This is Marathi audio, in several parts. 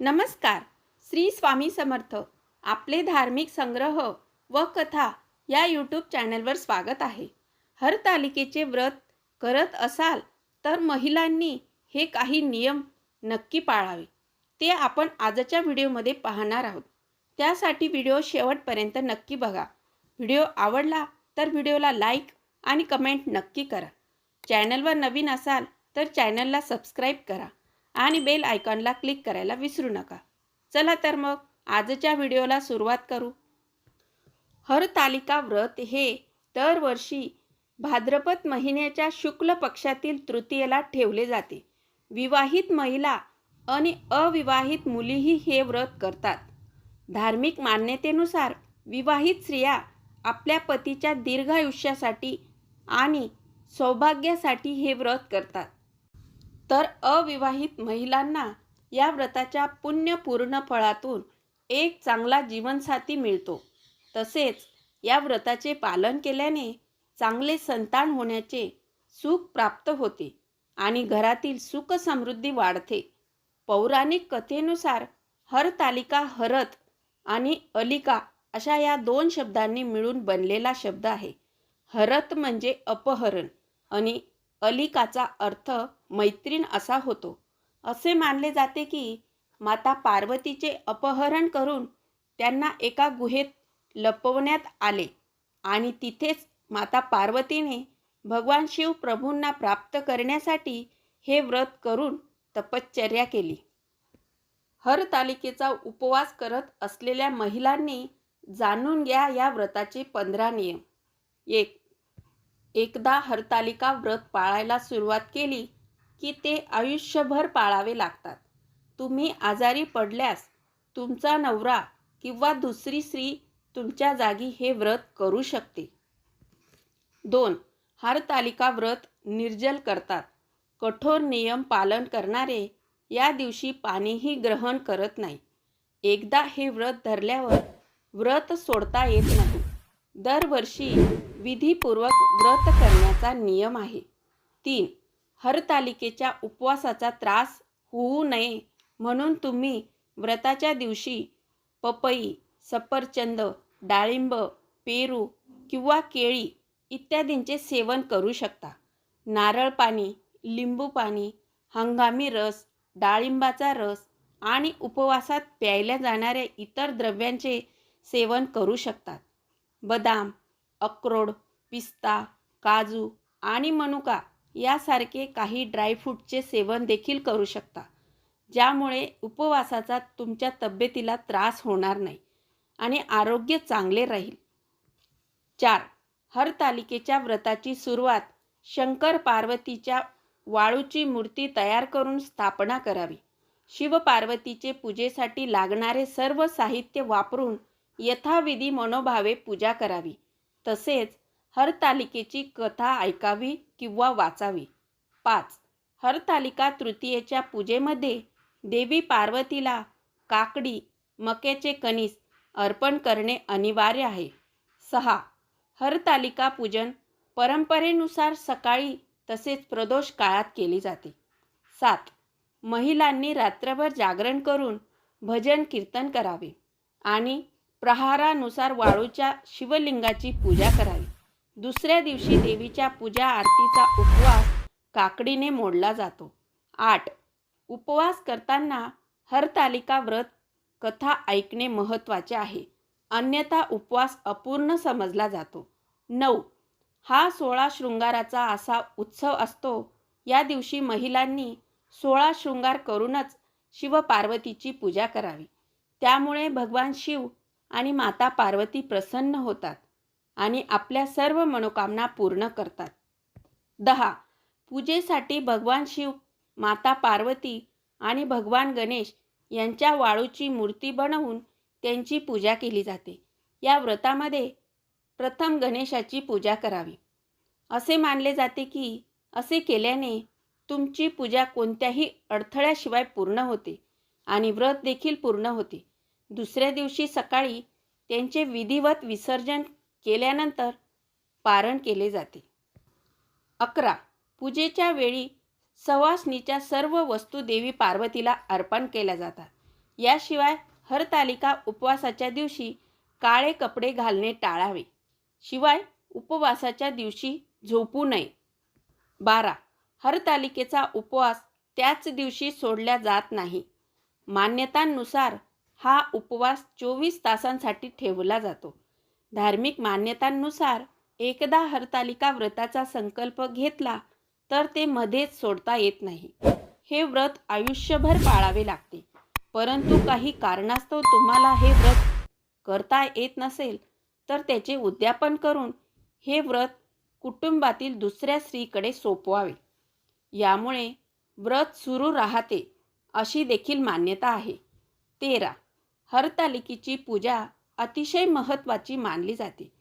नमस्कार. श्री स्वामी समर्थ. आपले धार्मिक संग्रह व कथा या यूट्यूब चॅनलवर स्वागत आहे. हरतालिकेचे व्रत करत असाल तर महिलांनी हे काही नियम नक्की पाळावे. ते आपण आजच्या व्हिडिओमध्ये पाहणार आहोत. त्यासाठी व्हिडिओ शेवटपर्यंत नक्की बघा. व्हिडिओ आवडला तर व्हिडिओला लाईक आणि कमेंट नक्की करा. चॅनलवर नवीन असाल तर चॅनलला सबस्क्राईब करा. आणि बेल आयकॉनला क्लिक करायला विसरू नका. चला तर मग आजच्या व्हिडिओला सुरुवात करू. हरतालिका व्रत हे दरवर्षी भाद्रपद महिन्याच्या शुक्ल पक्षातील तृतीयेला ठेवले जाते. विवाहित महिला आणि अविवाहित मुलीही हे व्रत करतात. धार्मिक मान्यतेनुसार विवाहित स्त्रिया आपल्या पतीच्या दीर्घायुष्यासाठी आणि सौभाग्यासाठी हे व्रत करतात. तर अविवाहित महिलांना या व्रताच्या पुण्यपूर्ण फळातून एक चांगला जीवनसाथी मिळतो. तसेच या व्रताचे पालन केल्याने चांगले संतान होण्याचे सुख प्राप्त होते आणि घरातील सुख समृद्धी वाढते. पौराणिक कथेनुसार हरतालिका हरत आणि अलिका अशा या दोन शब्दांनी मिळून बनलेला शब्द आहे. हरत म्हणजे अपहरण आणि अलिकाचा अर्थ मैत्रीण असा होतो. असे मानले जाते की माता पार्वतीचे अपहरण करून त्यांना एका गुहेत लपवण्यात आले आणि तिथेच माता पार्वतीने भगवान शिव प्रभूंना प्राप्त करण्यासाठी हे व्रत करून तपश्चर्या केली. हरतालिकेचा उपवास करत असलेल्या महिलांनी जाणून घ्या या व्रताचे पंधरा नियम. एक एकदा हरतालिका व्रत पाळायला सुरुवात केली की ते आयुष्यभर पाळावे लागतात. तुम्ही आजारी पडल्यास तुमचा नवरा किंवा दुसरी स्त्री तुमच्या जागी हे व्रत करू शकते. दोन हरतालिका व्रत निर्जल करतात. कठोर नियम पालन करणारे या दिवशी पाणीही ग्रहण करत नाही. एकदा हे व्रत धरल्यावर व्रत सोडता येत नाही. दरवर्षी विधीपूर्वक व्रत करण्याचा नियम आहे. तीन हरतालिकेच्या उपवासाचा त्रास होऊ नये म्हणून तुम्ही व्रताच्या दिवशी पपई सफरचंद डाळिंब पेरू किंवा केळी इत्यादींचे सेवन करू शकता. नारळ पाणी लिंबू पाणी हंगामी रस डाळिंबाचा रस आणि उपवासात प्यायल्या जाणाऱ्या इतर द्रव्यांचे सेवन करू शकतात. बदाम अक्रोड पिस्ता काजू आणि मनुका यासारखे काही ड्रायफ्रूटचे सेवन देखील करू शकता ज्यामुळे उपवासाचा तुमच्या तब्येतीला त्रास होणार नाही आणि आरोग्य चांगले राहील. चार हरतालिकेच्या व्रताची सुरुवात शंकर पार्वतीच्या वाळूची मूर्ती तयार करून स्थापना करावी. शिवपार्वतीचे पूजेसाठी लागणारे सर्व साहित्य वापरून यथाविधी मनोभावे पूजा करावी. तसेच हरतालिकेची कथा ऐकावी किंवा वाचावी. पाच. हरतालिका तृतीयेच्या पूजेमध्ये देवी पार्वतीला काकडी मक्याचे कणीस अर्पण करणे अनिवार्य आहे. सहा. हरतालिका पूजन परंपरेनुसार सकाळी तसेच प्रदोष काळात केली जाते. सात. महिलांनी रात्रभर जागरण करून भजन कीर्तन करावे आणि प्रहारानुसार वाळूच्या शिवलिंगाची पूजा करावी. दुसऱ्या दिवशी देवीच्या पूजा आरतीचा उपवास काकडीने मोडला जातो. आठ. उपवास करताना हरतालिका व्रत कथा ऐकणे महत्त्वाचे आहे. अन्यथा उपवास अपूर्ण समजला जातो. नऊ. हा सोळा शृंगाराचा असा उत्सव असतो. या दिवशी महिलांनी सोळा शृंगार करूनच शिवपार्वतीची पूजा करावी. त्यामुळे भगवान शिव आणि माता पार्वती प्रसन्न होतात आणि आपल्या सर्व मनोकामना पूर्ण करतात. दहा. पूजेसाठी भगवान शिव माता पार्वती आणि भगवान गणेश यांच्या वाळूची मूर्ती बनवून त्यांची पूजा केली जाते. या व्रतामध्ये प्रथम गणेशाची पूजा करावी. असे मानले जाते की असे केल्याने तुमची पूजा कोणत्याही अडथळ्याशिवाय पूर्ण होते आणि व्रत देखील पूर्ण होते. दुसऱ्या दिवशी सकाळी त्यांचे विधिवत विसर्जन केल्यानंतर पारण केले जाते. अकरा. पूजेच्या वेळी सवासनीच्या सर्व वस्तू देवी पार्वतीला अर्पण केल्या जातात. याशिवाय हरतालिका उपवासाच्या दिवशी काळे कपडे घालणे टाळावे. शिवाय उपवासाच्या दिवशी झोपू नये. बारा. हरतालिकेचा उपवास त्याच दिवशी सोडल्या जात नाही. मान्यतांनुसार हा उपवास चोवीस तासांसाठी ठेवला जातो. धार्मिक मान्यतांनुसार एकदा हरतालिका व्रताचा संकल्प घेतला तर ते मध्येच सोडता येत नाही. हे व्रत आयुष्यभर पाळावे लागते. परंतु काही कारणास्तव तुम्हाला हे व्रत करता येत नसेल तर त्याचे उद्यापन करून हे व्रत कुटुंबातील दुसऱ्या स्त्रीकडे सोपवावे. यामुळे व्रत सुरू राहते अशी देखील मान्यता आहे. तेरा हरतालिकेची पूजा अतिशय महत्त्वाची मानली जाते.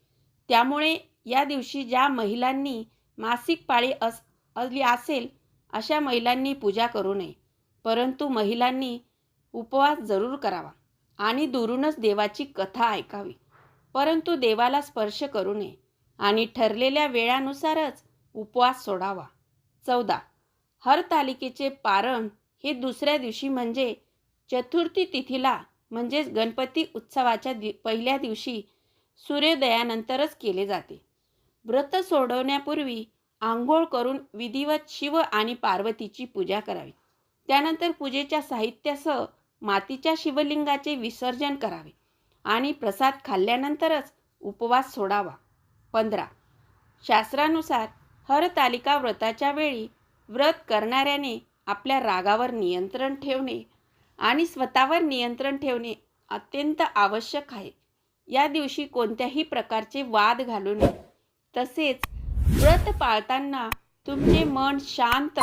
त्यामुळे या दिवशी ज्या महिलांनी मासिक पाळी अस आली असेल अशा महिलांनी पूजा करू नये. परंतु महिलांनी उपवास जरूर करावा आणि दुरूनच देवाची कथा ऐकावी. परंतु देवाला स्पर्श करू नये आणि ठरलेल्या वेळानुसारच उपवास सोडावा. चौदा. हरतालिकेचे पारण हे दुसऱ्या दिवशी म्हणजे चतुर्थी तिथीला म्हणजेच गणपती उत्सवाच्या दि पहिल्या दिवशी सूर्योदयानंतरच केले जाते. व्रत सोडवण्यापूर्वी आंघोळ करून विधिवत शिव आणि पार्वतीची पूजा करावी. त्यानंतर पूजेच्या साहित्यासह मातीच्या शिवलिंगाचे विसर्जन करावे आणि प्रसाद खाल्ल्यानंतरच उपवास सोडावा. पंधरा. शास्त्रानुसार हरतालिका व्रताच्या वेळी व्रत करणाऱ्याने आपल्या रागावर नियंत्रण ठेवणे आणि स्वतःवर नियंत्रण ठेवणे अत्यंत आवश्यक आहे. या दिवशी कोणत्याही प्रकारचे वाद घालू नये. तसेच व्रत पाळताना तुमचे मन शांत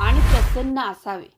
आणि प्रसन्न असावे.